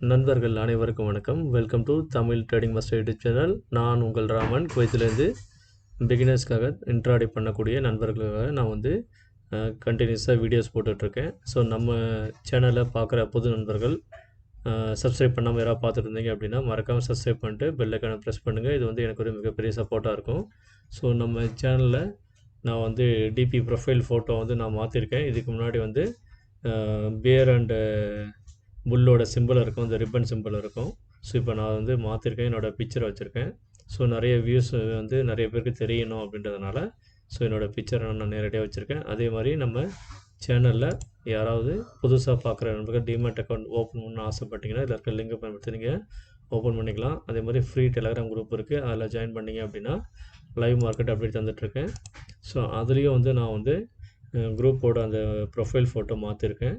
நண்பர்கள் அனைவருக்கும் வணக்கம். Welcome to Tamil trading master YouTube channel நான் உங்கள் ராமன். குவைத்திலேருந்து பிகினர்ஸ்க்காக இன்ட்ராடே பண்ணக்கூடிய நண்பர்களுக்காக நான் வந்து கண்டினியூஸாக வீடியோஸ் போட்டுட்ருக்கேன். ஸோ நம்ம சேனலை பார்க்குற புது நண்பர்கள் சப்ஸ்கிரைப் பண்ணாமல் யாராவது பார்த்துட்டு இருந்தீங்க அப்படின்னா மறக்காமல் சப்ஸ்கிரைப் பண்ணிட்டு பெல்லைக்கான ப்ரெஸ் பண்ணுங்கள் இது வந்து எனக்கு ஒரு மிகப்பெரிய சப்போர்ட்டாக இருக்கும். ஸோ நம்ம சேனலில் நான் வந்து டிபி ப்ரொஃபைல் ஃபோட்டோ வந்து நான் மாற்றிருக்கேன் இதுக்கு முன்னாடி வந்து பியர் அண்டு புல்லோட சிம்பிள் இருக்கும் இந்த ரிப்பன் சிம்பிள் இருக்கும். ஸோ இப்போ நான் வந்து மாற்றிருக்கேன் என்னோடய பிக்சரை வச்சுருக்கேன். ஸோ நிறைய வியூஸ் வந்து நிறைய பேருக்கு தெரியணும் அப்படின்றதுனால ஸோ என்னோடய பிக்சரை நான் நேரடியாக வச்சுருக்கேன். அதே மாதிரி நம்ம சேனலில் யாராவது புதுசாக பார்க்குற நம்பருக்கு டிமெட் அக்கௌண்ட் ஓப்பன் பண்ண ஆசைப்பட்டீங்கன்னா இதில் இருக்க லிங்கை பயன்படுத்தி நீங்கள் ஓப்பன் பண்ணிக்கலாம். அதே மாதிரி ஃப்ரீ டெலகிராம் குரூப் இருக்குது அதில் ஜாயின் பண்ணிங்க அப்படின்னா லைவ் மார்க்கெட் அப்டேட் தந்துட்டுருக்கேன். ஸோ அதுலேயும் வந்து நான் வந்து குரூப்போட அந்த ப்ரொஃபைல் ஃபோட்டோ மாற்றிருக்கேன்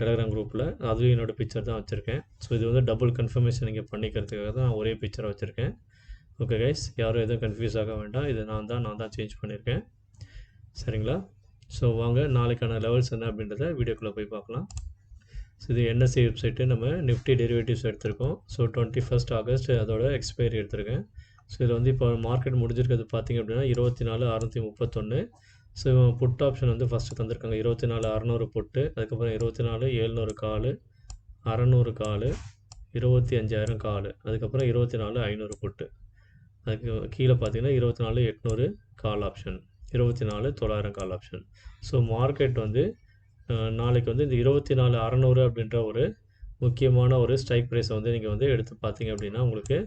டெலகிராம் குரூப்பில் அதுலேயும் என்னோடய பிக்சர் தான் வச்சுருக்கேன். ஸோ இது வந்து டபுள் கன்ஃபர்மேஷன் நீங்கள் பண்ணிக்கிறதுக்காக தான் ஒரே பிக்சரை வச்சுருக்கேன். ஓகே கைஸ் யாரும் எதுவும் கன்ஃபியூஸ் ஆக வேண்டாம். இது நான் தான் நான் தான் சேஞ்ச் பண்ணியிருக்கேன் சரிங்களா? ஸோ வாங்க நாளைக்கான லெவல்ஸ் என்ன அப்படின்றத வீடியோக்குள்ளே போய் பார்க்கலாம். ஸோ இது என்எஸ்சி வெப்சைட்டு நம்ம நிஃப்டி டெரிவேட்டிவ்ஸ் எடுத்திருக்கோம். ஸோ டுவெண்ட்டி ஃபஸ்ட் ஆகஸ்ட் அதோட எக்ஸ்பைரி எடுத்திருக்கேன். ஸோ இதில் வந்து இப்போ மார்க்கெட் முடிஞ்சிருக்கிறது பார்த்திங்க அப்படின்னா இருபத்தி நாலு அறுநூற்றி முப்பத்தொன்று ஸோ புட் ஆப்ஷன் வந்து ஃபஸ்ட்டு தந்திருக்காங்க. இருபத்தி நாலு அறநூறு புட்டு அதுக்கப்புறம் இருபத்தி நாலு ஏழ்நூறு கால் அறநூறு கால் இருபத்தி அஞ்சாயிரம் கால் அதுக்கப்புறம் இருபத்தி நாலு ஐநூறு புட்டு அதுக்கு கீழே பார்த்தீங்கன்னா இருபத்தி நாலு எட்நூறு கால் ஆப்ஷன் இருபத்தி நாலு தொள்ளாயிரம் கால் ஆப்ஷன் ஸோ மார்க்கெட் வந்து நாளைக்கு வந்து இந்த இருபத்தி நாலு அறநூறு அப்படின்ற ஒரு முக்கியமான ஒரு ஸ்ட்ரைக் ப்ரைஸை வந்து நீங்கள் வந்து எடுத்து பார்த்தீங்க அப்படின்னா உங்களுக்கு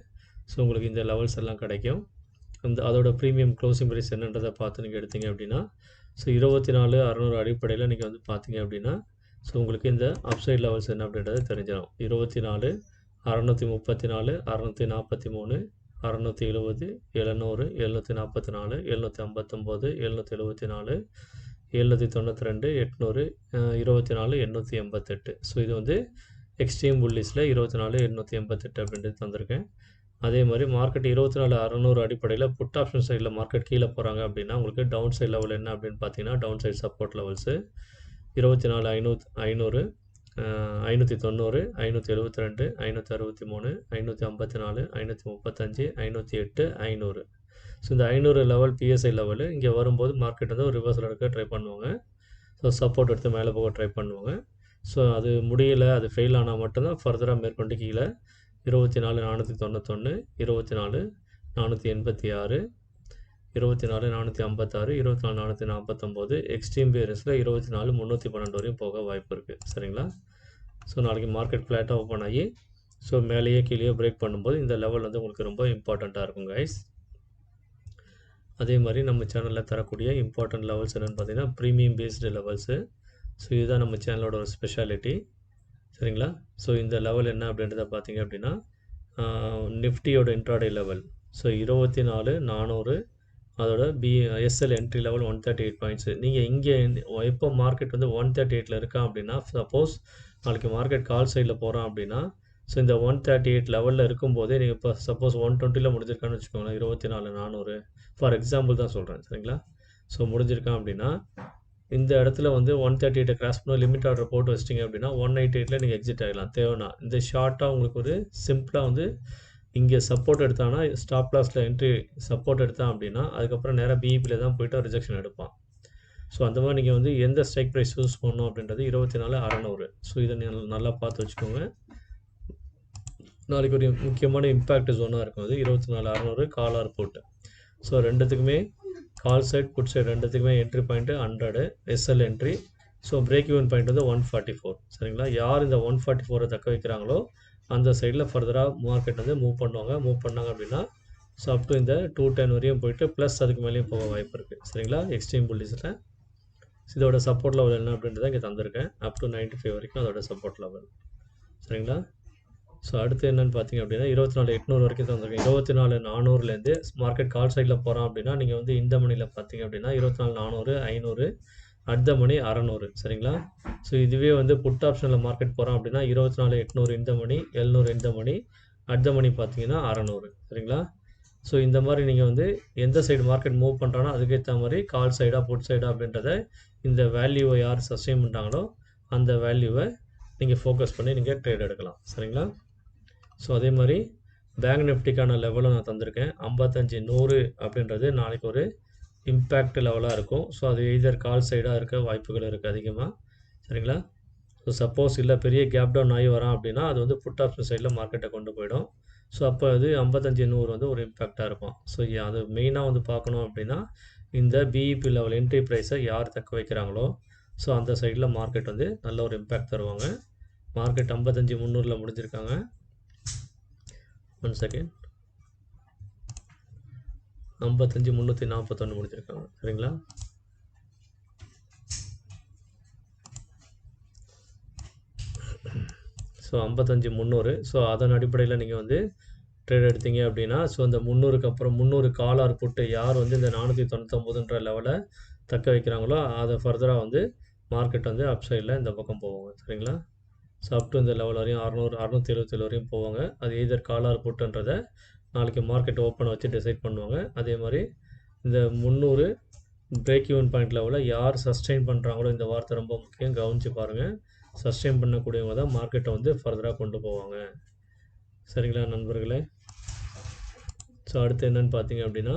ஸோ உங்களுக்கு இந்த லெவல்ஸ் எல்லாம் கிடைக்கும். அந்த அதோட ப்ரீமியம் க்ளோசிங் ப்ரைஸ் என்னன்றதை பார்த்து நீங்கள் எடுத்தீங்க அப்படின்னா ஸோ இருபத்தி நாலு அறநூறு அடிப்படையில் நீங்கள் வந்து பார்த்தீங்க அப்படின்னா ஸோ உங்களுக்கு இந்த அப்சைட் லெவல்ஸ் என்ன அப்படின்றது தெரிஞ்சிடும். இருபத்தி நாலு அறநூற்றி முப்பத்தி நாலு அறநூற்றி நாற்பத்தி மூணு அறநூற்றி எழுபது எழுநூறு எழுநூற்றி நாற்பத்தி நாலு எழுநூற்றி ஐம்பத்தொம்போது எழுநூற்றி எழுபத்தி நாலு எழுநூற்றி தொண்ணூற்றி ரெண்டு எட்நூறு இருபத்தி நாலு எண்ணூற்றி எண்பத்தெட்டு. ஸோ இது வந்து எக்ஸ்ட்ரீம் புல்லிஸில் இருபத்தி நாலு எண்ணூற்றி எண்பத்தெட்டு அப்படின்றது தந்திருக்கேன். அதே மாதிரி மார்க்கெட் இருபத்தி நாலு அறநூறு அடிப்படையில் புட் ஆப்ஷன் சைடில் மார்க்கெட் கீழே போகிறாங்க அப்படின்னா உங்களுக்கு டவுன் சைட் லெவல் என்ன அப்படின்னு பார்த்தீங்கன்னா டவுன் சைட் சப்போர்ட் லெவல்ஸு இருபத்தி நாலு ஐநூத் ஐநூறு ஐநூற்றி தொண்ணூறு ஐநூற்றி எழுபத்தி ரெண்டு ஐநூற்றி அறுபத்தி மூணு ஐநூற்றி ஐம்பத்தி நாலு ஐநூற்றி முப்பத்தஞ்சு ஐநூற்றி எட்டு ஐநூறு. ஸோ இந்த ஐநூறு லெவல் பிஎஸ்ஐ லெவலு இங்கே வரும்போது மார்க்கெட் வந்து ஒரு ரிவர்சல் எடுக்க ட்ரை பண்ணுவாங்க. ஸோ சப்போர்ட் எடுத்து மேலே போக ட்ரை பண்ணுவாங்க. ஸோ அது முடியலை அது ஃபெயில் ஆனால் மட்டும்தான் ஃபர்தராக மேற்கொண்டு கீழே இருபத்தி நாலு நானூற்றி தொண்ணூத்தொன்று இருபத்தி நாலு நானூற்றி எண்பத்தி ஆறு இருபத்தி நாலு நானூற்றி ஐம்பத்தாறு இருபத்தி நாலு நானூற்றி நாற்பத்தொம்போது எக்ஸ்ட்ரீம் பேரஸில் இருபத்தி நாலு முந்நூற்றி பன்னெண்டு வரையும் போக வாய்ப்பு இருக்குது சரிங்களா? ஸோ நாளைக்கு மார்க்கெட் ஃப்ளாட்டாக ஓப்பன் ஆகி ஸோ மேலேயே கீழேயே பிரேக் பண்ணும்போது இந்த லெவல் வந்து உங்களுக்கு ரொம்ப இம்பார்ட்டண்ட்டாக இருக்கும் கைஸ் அதே மாதிரி நம்ம சேனலில் தரக்கூடிய இம்பார்ட்டண்ட் லெவல்ஸ் என்னென்னு பார்த்தீங்கன்னா ப்ரீமியம் பேஸ்டு லெவல்ஸு ஸோ இதுதான் நம்ம சேனலோட ஒரு ஸ்பெஷாலிட்டி சரிங்களா? ஸோ இந்த லெவல் என்ன அப்படின்றத பார்த்தீங்க அப்படின்னா நிஃப்டியோட இன்ட்ராடே லெவல் ஸோ இருபத்தி நாலு நானூறு அதோட P SL entry level one thirty eight points நீங்கள் இங்கே எப்போ மார்க்கெட் வந்து ஒன் தேர்ட்டி எயிட்டில் இருக்கா அப்படின்னா சப்போஸ் நாளைக்கு மார்க்கெட் கால் சைடில் போகிறோம் அப்படின்னா ஸோ இந்த ஒன் தேர்ட்டி எயிட் லெவலில் இருக்கும்போதே நீங்கள் இப்போ சப்போஸ் ஒன் டுவெண்ட்டியில் முடிஞ்சிருக்கான்னு வச்சுக்கோங்களேன் இருபத்தி நாலு நானூறு. ஃபார் எக்ஸாம்பிள் தான் சொல்கிறேன் சரிங்களா? ஸோ முடிஞ்சிருக்கான் அப்படின்னா இந்த இடத்துல வந்து ஒன் தேர்ட்டி எயிட்டை கிராஸ் பண்ண லிமிட் ஆர்டர் போட்டு வச்சிட்டிங்க அப்படின்னா ஒன் எயிட்டி எயிட்டில் நீங்கள் எக்ஸிட் ஆகலாம் தேவைன்னா. இந்த ஷார்ட்டாக உங்களுக்கு ஒரு சிம்பிளாக வந்து இங்கே சப்போர்ட் எடுத்தாங்கன்னா ஸ்டாப் லாஸில் என்ட்ரி சப்போர்ட் எடுத்தான் அப்படின்னா அதுக்கப்புறம் நேராக பிஇபியில் தான் போய்ட்டு ரிஜெக்ஷன் எடுப்பான். ஸோ அந்த மாதிரி நீங்கள் வந்து எந்த ஸ்ட்ரைக் ப்ரைஸ் யூஸ் பண்ணணும் அப்படின்றது இருபத்தி நாலு அறநூறு. ஸோ இதை நீங்கள் நல்லா பார்த்து வச்சுக்கோங்க. நாளைக்கு ஒரு முக்கியமான இம்பேக்ட் ஜோனாக இருக்கும் அது. இருபத்தி நாலு அறநூறு காலார் போட்டு. ஸோ ரெண்டுத்துக்குமே கால் சைட் புட் சைட் ரெண்டுத்துக்குமே entry point hundred SL entry so break even point வந்து ஒன் ஃபார்ட்டி ஃபோர் சரிங்களா? யார் இந்த ஒன் ஃபார்ட்டி ஃபோரை தக்க வைக்கிறாங்களோ அந்த சைடில் ஃபர்தராக மார்க்கெட் வந்து மூவ் பண்ணுவாங்க. மூவ் பண்ணாங்க அப்படின்னா ஸோ அப் டு இந்த டூ டென் வரையும் போயிட்டு ப்ளஸ் அதுக்கு மேலேயும் போக வாய்ப்பு இருக்குது சரிங்களா? எக்ஸ்ட்ரீம் புல்லிஸில் இதோட சப்போர்ட் லெவல் என்ன அப்படின்றத இங்கே தந்திருக்கேன். அப் டு நைன்ட்டி ஃபைவ் வரைக்கும் அதோட சப்போர்ட் லெவல் சரிங்களா? ஸோ அடுத்து என்னென்னு பார்த்தீங்க அப்படின்னா இருபத்தி நாலு எட்நூறு வரைக்கும் தந்திருக்கேன். இருபத்தி நாலு நானூறுலேருந்து மார்க்கெட் கால் சைடில் போகிறோம் அப்படின்னா நீங்கள் வந்து இந்த மணியில் பார்த்தீங்க அப்படின்னா இருபத்தி நாலு நானூறு ஐநூறு அடுத்த மணி அறநூறு சரிங்களா? ஸோ இதுவே வந்து புட் ஆப்ஷனில் மார்க்கெட் போகிறோம் அப்படின்னா இருபத்தி நாலு எட்நூறு இந்த மணி எழுநூறு இந்த மணி அடுத்த மணி பார்த்தீங்கன்னா அறநூறு சரிங்களா? ஸோ இந்த மாதிரி நீங்கள் வந்து எந்த சைடு மார்க்கெட் மூவ் பண்ணுறானோ அதுக்கேற்ற மாதிரி கால் சைடாக புட் சைடாக அப்படின்றத இந்த வேல்யூவை யார் சஸ்டெயின் பண்ணுறாங்களோ அந்த வேல்யூவை நீங்கள் ஃபோக்கஸ் பண்ணி நீங்கள் ட்ரேட் எடுக்கலாம் சரிங்களா? ஸோ அதே மாதிரி பேங்க் நிஃப்டிக்கான லெவலும் நான் தந்திருக்கேன். ஐம்பத்தஞ்சு நூறு அப்படின்றது நாளைக்கு ஒரு இம்பேக்ட் லெவலாக இருக்கும். ஸோ அது எய்தர் கால் சைடாக இருக்க வாய்ப்புகள் இருக்குது அதிகமாக சரிங்களா? ஸோ சப்போஸ் இல்லை பெரிய கேப் டவுன் ஆகி வரான் அப்படின்னா அது வந்து புட் ஆப்ஷன் சைடில் மார்க்கெட்டை கொண்டு போயிடும். ஸோ அப்போ அது ஐம்பத்தஞ்சு நூறு வந்து ஒரு இம்பேக்டாக இருக்கும். ஸோ அது மெயினாக வந்து பார்க்கணும் அப்படின்னா இந்த பிஇபி லெவல் என்ட்ரி ப்ரைஸை யார் தக்க வைக்கிறாங்களோ ஸோ அந்த சைடில் மார்க்கெட் வந்து நல்ல ஒரு இம்பேக்ட் தருவாங்க. மார்க்கெட் ஐம்பத்தஞ்சு முந்நூறில் முடிஞ்சிருக்காங்க. ஒன் செகண்ட் ஐம்பத்தஞ்சு முந்நூற்றி நாற்பத்தொன்று முடிச்சிருக்காங்க சரிங்களா? ஸோ ஐம்பத்தஞ்சு முந்நூறு ஸோ அதன் அடிப்படையில் நீங்கள் வந்து ட்ரேட் எடுத்தீங்க அப்படின்னா ஸோ இந்த முந்நூறுக்கு அப்புறம் முந்நூறு காலார் புட்டு யார் வந்து இந்த நானூற்றி தொண்ணூத்தொம்பதுன்ற லெவலை தக்க வைக்கிறாங்களோ அதை ஃபர்தராக வந்து மார்க்கெட் வந்து அப் சைடில் இந்த பக்கம் போவாங்க சரிங்களா? சாப்பிட்டு இந்த லெவல் வரையும் அறநூறு அறநூற்றி எழுபத்தேழு வரையும் போவாங்க. அது எய்தர் காலார் புட்டுன்றதை நாளைக்கு மார்க்கெட் ஓப்பனை வச்சு டிசைட் பண்ணுவாங்க. அதே மாதிரி இந்த முந்நூறு பிரேக் ஈவன் பாயிண்ட் லெவலில் யார் சஸ்டெயின் பண்ணுறாங்களோ இந்த வார்த்தை ரொம்ப முக்கியம். கவனித்து பாருங்கள் சஸ்டெயின் பண்ணக்கூடியவங்க தான் மார்க்கெட்டை வந்து ஃபர்தராக கொண்டு போவாங்க. சரிங்களா நண்பர்களே? ஸோ அடுத்து என்னென்னு பார்த்தீங்க அப்படின்னா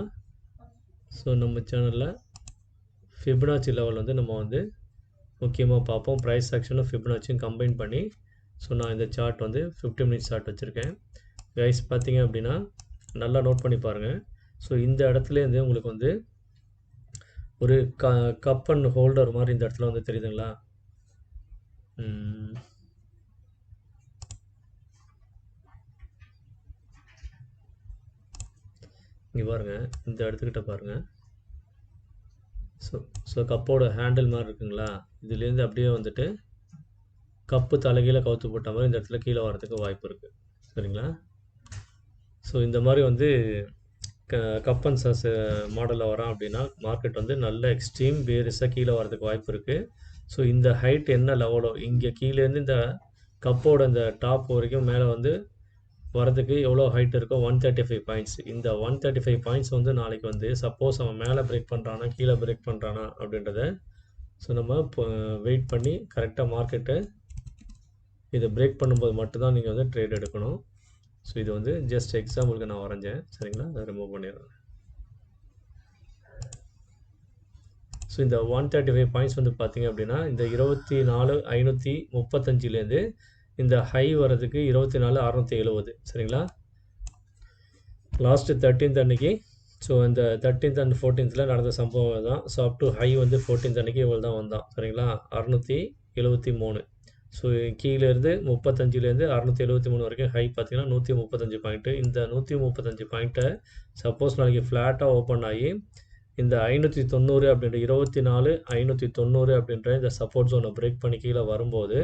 ஸோ நம்ம சேனலில் ஃபிபனாச்சி லெவல் வந்து நம்ம வந்து முக்கியமாக பார்ப்போம். ப்ரைஸ் செக்ஷனும் ஃபிபனாச்சியும் கம்பைன் பண்ணி ஸோ நான் இந்த சார்ட் வந்து ஃபிஃப்டி மினிட்ஸ் சார்ட் வச்சுருக்கேன். கைஸ் பார்த்தீங்க அப்படின்னா நல்லா நோட் பண்ணி பாருங்கள் ஸோ இந்த இடத்துலேருந்து உங்களுக்கு வந்து ஒரு க கப் அண்ட் ஹோல்டர் மாதிரி இந்த இடத்துல வந்து தெரியுதுங்களா? இங்கே பாருங்கள் இந்த இடத்துக்கிட்ட பாருங்கள் ஸோ ஸோ கப்போட ஹேண்டில் மாதிரி இருக்குங்களா? இதுலேருந்து அப்படியே வந்துட்டு கப்பு தலைகீழே கவுத்து போட்ட மாதிரி இந்த இடத்துல கீழே வரதுக்கு வாய்ப்பு இருக்குது சரிங்களா? ஸோ இந்த மாதிரி வந்து க கப் அண்ட் சாஸ் மாடலில் வரான் அப்படின்னா மார்க்கெட் வந்து நல்ல எக்ஸ்ட்ரீம் பேரிஸாக கீழே வரதுக்கு வாய்ப்பு இருக்குது ஸோ இந்த ஹைட் என்ன லெவலோ இங்கே கீழேருந்து இந்த கப்போட இந்த டாப் வரைக்கும் மேலே வந்து வரதுக்கு எவ்வளோ ஹைட் இருக்கோ ஒன் தேர்ட்டி ஃபைவ் பாயிண்ட்ஸ் இந்த ஒன் தேர்ட்டி ஃபைவ் பாயிண்ட்ஸ் வந்து நாளைக்கு வந்து சப்போஸ் அவன் மேலே பிரேக் பண்ணுறானா கீழே பிரேக் பண்ணுறானா அப்படின்றத ஸோ நம்ம இப்போ வெயிட் பண்ணி கரெக்டாக மார்க்கெட்டை இதை பிரேக் பண்ணும்போது மட்டும்தான் நீங்கள் வந்து ட்ரேட் எடுக்கணும். ஸோ இது வந்து ஜஸ்ட் எக்ஸாம்பிளுக்கு நான் வரைஞ்சேன். சரிங்களா? அதை ரிமூவ் பண்ணிடுறேன் ஸோ இந்த ஒன் தேர்ட்டி ஃபைவ் பாயிண்ட்ஸ் வந்து பார்த்தீங்க அப்படின்னா இந்த இருபத்தி நாலு ஐநூற்றி முப்பத்தஞ்சிலேருந்து இந்த ஹை வர்றதுக்கு இருபத்தி நாலு அறநூற்றி எழுபது சரிங்களா? லாஸ்ட்டு தேர்ட்டீன்த் அன்னைக்கு ஸோ இந்த தேர்ட்டீன்த் அண்ட் ஃபோர்டீன்த்தில் நடந்த சம்பவம் தான் ஸோ அப் டு ஹை வந்து ஃபோர்டீன்த் அன்னைக்கு இவ்வளோ தான் வந்தான் சரிங்களா? அறநூற்றி எழுபத்தி மூணு. ஸோ கீழேருந்து முப்பத்தஞ்சிலேருந்து அறநூற்றி எழுபத்தி மூணு வரைக்கும் ஹை பார்த்தீங்கன்னா நூற்றி முப்பத்தஞ்சு பாயிண்ட்டு இந்த நூற்றி முப்பத்தஞ்சு பாயிண்ட்டை சப்போஸ் நாளைக்கு ஃப்ளாட்டாக ஓப்பன் ஆகி இந்த ஐநூற்றி தொண்ணூறு அப்படின்ற இருபத்தி நாலு ஐநூற்றி தொண்ணூறு அப்படின்ற இந்த சப்போர்ட் ஜோனை பிரேக் பண்ணி கீழே வரும்போது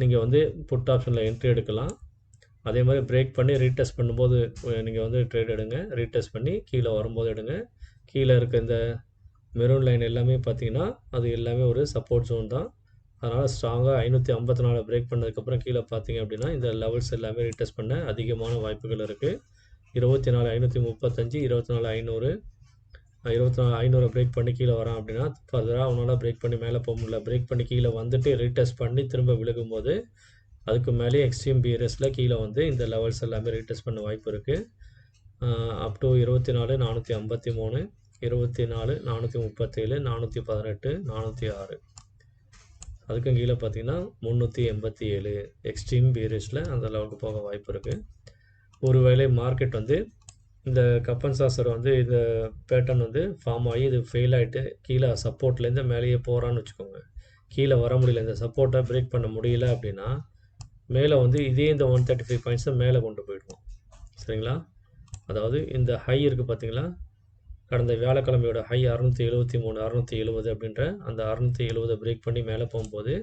நீங்கள் வந்து புட் ஆப்ஷனில் என்ட்ரி எடுக்கலாம். அதே மாதிரி பிரேக் பண்ணி ரீடெஸ்ட் பண்ணும்போது நீங்கள் வந்து ட்ரேட் எடுங்க. ரீடெஸ்ட் பண்ணி கீழே வரும்போது எடுங்க. கீழே இருக்க இந்த மெரூன் லைன் எல்லாமே பார்த்தீங்கன்னா அது எல்லாமே ஒரு சப்போர்ட் ஜோன் தான். அதனால் ஸ்ட்ராங்காக ஐநூற்றி ஐம்பத்தி நாலு பிரேக் பண்ணதுக்கப்புறம் கீழே பார்த்தீங்க அப்படின்னா இந்த லெவல்ஸ் எல்லாமே ரீடெஸ்ட் பண்ண அதிகமான வாய்ப்புகள் இருக்குது இருபத்தி நாலு ஐநூற்றி முப்பத்தஞ்சு இருபத்தி நாலு ஐநூறு இருபத்தி நாலு ஐநூறு பிரேக் பண்ணி கீழே வரான் அப்படின்னா ஃபர்தராக அவனால் பிரேக் பண்ணி மேலே போக முடியல. பிரேக் பண்ணி கீழே வந்துட்டு ரீடெஸ்ட் பண்ணி திரும்ப விழுகும்போது அதுக்கு மேலே எக்ஸ்ட்ரீம் பிஎரஸில் கீழே வந்து இந்த லெவல்ஸ் எல்லாமே ரீடெஸ்ட் பண்ண வாய்ப்பு இருக்குது அப் டு இருபத்தி நாலு நானூற்றி ஐம்பத்தி மூணு இருபத்தி நாலு நானூற்றி முப்பத்தேழு நானூற்றி பதினெட்டு நானூற்றி ஆறு. அதுக்கும் கீழே பார்த்தீங்கன்னா முந்நூற்றி எண்பத்தி ஏழு. எக்ஸ்ட்ரீம் பீரியட்ஸில் அந்த லெவலுக்கு போக வாய்ப்பு இருக்குது ஒருவேளை மார்க்கெட் வந்து இந்த கப்பன் சாசர் வந்து இந்த பேட்டர்ன் வந்து ஃபார்ம் ஆகி இது ஃபெயில் ஆகிட்டு கீழே சப்போர்ட்லேருந்து மேலேயே போகிறான்னு வச்சுக்கோங்க. கீழே வர முடியல இந்த சப்போர்ட்டை பிரேக் பண்ண முடியல அப்படின்னா மேலே வந்து இதே இந்த ஒன் தேர்ட்டி ஃபைவ் பாயிண்ட்ஸை மேலே கொண்டு போயிடுவோம் சரிங்களா? அதாவது இந்த ஹை இருக்குது பார்த்தீங்களா? கடந்த வியாழக்கிழமையோட ஹை அறுநூற்றி எழுபத்தி மூணு அறுநூற்றி எழுபது அப்படின்ற அந்த அறுநூற்றி எழுபதை பிரேக் பண்ணி மேலே போகும்போது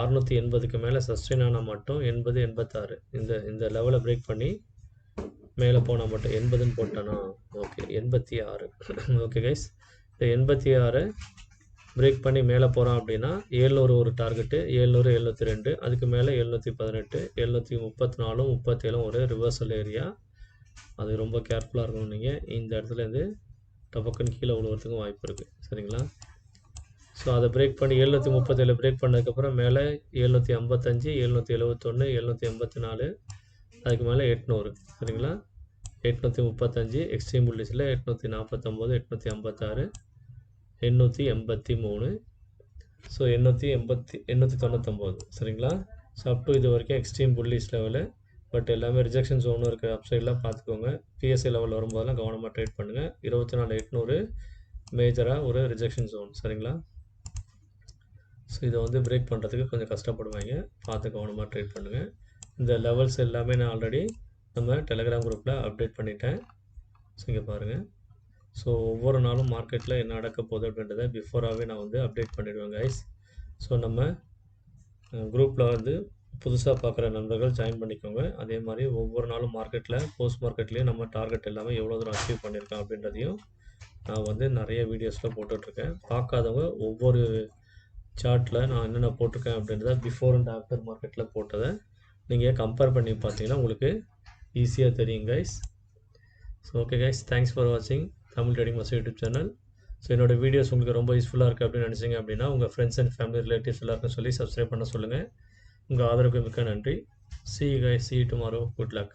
அறுநூற்றி எண்பதுக்கு மேலே சஸ்டெயின் ஆனால் மட்டும் எண்பது எண்பத்தாறு இந்த இந்த லெவலை பிரேக் பண்ணி மேலே போனால் மட்டும் எண்பதுன்னு போட்டேன்னா ஓகே எண்பத்தி ஆறு. ஓகே கைஸ் இந்த எண்பத்தி ஆறு பிரேக் பண்ணி மேலே போகிறோம் அப்படின்னா ஏழ்நூறு ஒரு டார்கெட்டு ஏழ்நூறு எழுநூற்றி ரெண்டு. அதுக்கு மேலே எழுநூற்றி பதினெட்டு எழுநூற்றி முப்பத்தி நாலும் முப்பத்தேழும் ஒரு ரிவர்சல் ஏரியா அது ரொம்ப கேர்ஃபுல்லாக இருக்கணும் நீங்கள் இந்த இடத்துலேருந்து டபக்குன்னு கீழே விழுவுறதுக்கும் வாய்ப்பு இருக்குது சரிங்களா? ஸோ அதை பிரேக் பண்ணி எழுநூற்றி முப்பத்தேழு பிரேக் பண்ணதுக்கப்புறம் மேலே எழுநூற்றி ஐம்பத்தஞ்சு எழுநூற்றி எழுபத்தொன்று எழுநூற்றி எண்பத்தி நாலு அதுக்கு மேலே எட்நூறு சரிங்களா? எட்நூற்றி முப்பத்தஞ்சு எக்ஸ்ட்ரீம் புள்ளிஸில் எட்நூற்றி நாற்பத்தொம்போது எட்நூற்றி ஐம்பத்தாறு எண்ணூற்றி எண்பத்தி மூணு ஸோ எண்ணூற்றி எண்பத்தி எண்ணூற்றி தொண்ணூத்தொம்போது சரிங்களா? ஸோ அப் டு இது வரைக்கும் எக்ஸ்ட்ரீம் புள்ளிஸ் லெவலு பட் எல்லாமே ரிஜெக்ஷன் ஜோனும் இருக்குது அப்சைட்லாம் பார்த்துக்கோங்க பிஎஸ்சி லெவல் வரும்போதெல்லாம் கவனமாக ட்ரேட் பண்ணுங்கள் இருபத்தி நாலு எட்நூறு மேஜராக ஒரு ரிஜெக்ஷன் ஜோன் சரிங்களா? ஸோ இதை வந்து பிரேக் பண்ணுறதுக்கு கொஞ்சம் கஷ்டப்படுவாங்க. பார்த்து கவனமாக ட்ரேட் பண்ணுங்கள் இந்த லெவல்ஸ் எல்லாமே நான் ஆல்ரெடி நம்ம டெலகிராம் குரூப்பில் அப்டேட் பண்ணிட்டேன். ஸோ இங்கே பாருங்கள் ஸோ ஒவ்வொரு நாளும் மார்க்கெட்டில் என்ன நடக்க போகுது அப்படின்றத பிஃபோராகவே நான் வந்து அப்டேட் பண்ணிவிடுவேன் கைஸ் ஸோ நம்ம குரூப்பில் வந்து புதுசாக பார்க்குற நண்பர்கள் ஜாயின் பண்ணிக்கோங்க. அதே மாதிரி ஒவ்வொரு நாளும் மார்க்கெட்டில் போஸ்ட் மார்க்கெட்லேயும் நம்ம டார்கெட் எல்லாமே எவ்வளோ தூரம் அச்சீவ் பண்ணியிருக்கோம் அப்படின்றதையும் நான் வந்து நிறைய வீடியோஸில் போட்டுட்ருக்கேன். பார்க்காதவங்க ஒவ்வொரு சார்ட்டில் நான் என்னென்ன போட்டிருக்கேன் அப்படின்றத பிஃபோர் அண்ட் ஆஃப்டர் மார்க்கெட்டில் போட்டதை நீங்கள் கம்பேர் பண்ணி பார்த்தீங்கன்னா உங்களுக்கு ஈஸியாக தெரியும் guys so okay guys thanks for வாட்சிங் Tamil trading must YouTube channel so என்னோட வீடியோஸ் உங்களுக்கு ரொம்ப யூஸ்ஃபுல்லாக இருக்குது அப்படின்னு நினச்சிங்க அப்படின்னா உங்கள் ஃப்ரெண்ட்ஸ் அண்ட் ஃபேமிலி ரிலேட்டிவ்ஸ் எல்லாருக்கும் சொல்லி சப்ஸ்கிரைப் பண்ண சொல்லுங்கள் உங்கள் ஆதரவுக்கு மிக்க நன்றி. See guys see tomorrow good luck